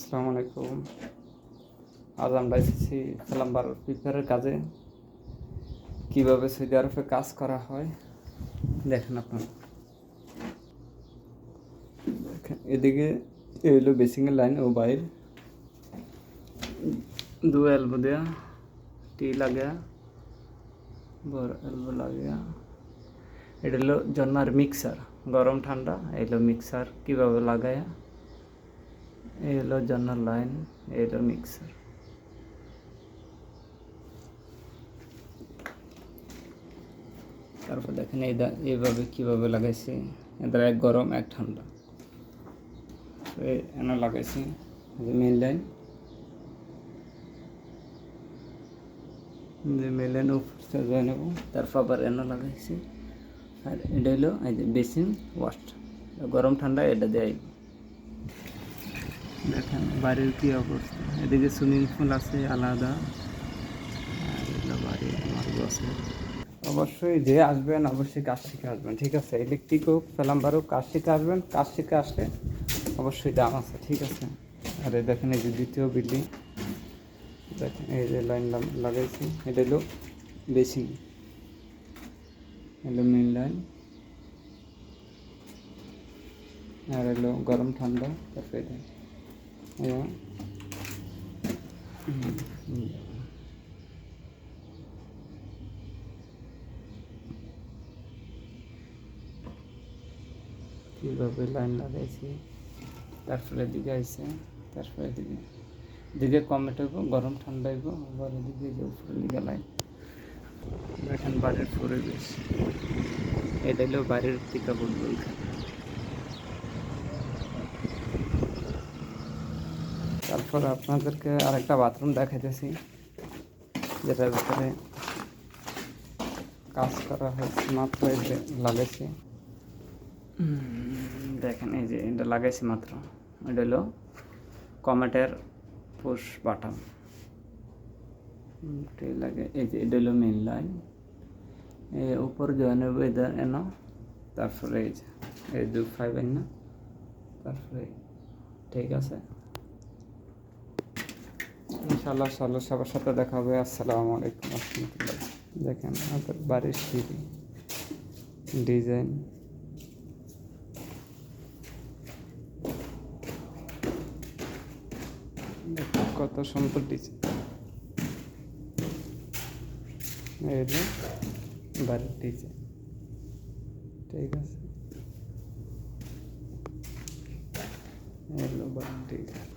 আসসালামু আলাইকুম। আজ আমরা এসেছি প্লাম্বার প্রিপেয়ারের কাজে। কীভাবে সৌদি আরবে কাজ করা হয়, দেখেন আপনারা। এদিকে এই হলো বেসিংয়ের লাইন ও বাইর। দু এলবো দেয়া, টি লাগা বড় এলবো লাগা এটা হলো জন্মার মিক্সার গরম ঠান্ডা, এই হলো মিক্সার কীভাবে লাগায়া। এই হলো জন্নার লাইন এই হলো মিক্সার তারপর দেখেন এই এইভাবে কীভাবে লাগাইছি? এদের এক গরম, এক ঠান্ডা। তো এনে লাগাইছি মেন লাইন যে মেন লাইন উপরটা জয় নেব, তারপর আবার এনে লাগাইছি। আর এটা হলো, এই যে বেসিন ওয়াশ গরম, ঠান্ডা, এটা দেয় দেখেন, বাড়ির কি অবস্থা? এদিকে সুইমিং পুল আছে, আলাদা। অবশ্যই যে আসবেন, অবশ্যই কাজ শিখে আসবেন, ঠিক আছে? ইলেকট্রিক হোক প্লাম্বার হোক কাজ শিখে আসবেন, কাজ শিখে আসলে অবশ্যই দাম আছে, ঠিক আছে? আর দেখেন, এই যে দ্বিতীয় বিল্ডিং। দেখেন, এই যে লাইন লাগাইছি। এটা হলো বেসিং হলো মেন লাইন। আর হলো গরম ঠান্ডা, তারপরে এবং কীভাবে লাইন লাগাইছি? তারপরে এদিকে আইছে তারপরে এদিকে এদিকে কমেট হইব গরম ঠান্ডা হইব আবার এদিকে যে উপরে দিকে লাইন। দেখেন বাড়ির পরিবেশ। এটা হলো বাড়ির টিকা বলব তারপর আপনাদেরকে আরেকটা বাথরুম দেখাইতেছি, যেটার ভিতরে কাজ করা হয়েছে মাত্র, এই যে লাগাইছি। দেখেন, এই যে এটা লাগাইছি মাত্র। এটা হলো কমেটের পুশ বাটাম লাগে, এই যে এটা হলো মেন লাইন এই উপর জয়েন হবে এন তারপরে এই যে, এই দু ফাইভ এন না? তারপরে, ঠিক আছে? ইনশাআল্লাহ সাল্লাহ সবার সাথে দেখা হবে। আসসালামু আলাইকুম রহমতুল্লাহ। দেখেন, আমাদের বাড়ির সিঁড়ি, ডিজাইন। কত সুন্দর ডিজাইন। এই হলো বাড়ির ডিজাইন। ঠিক আছে। এলো বাড়ির ডিজাইন।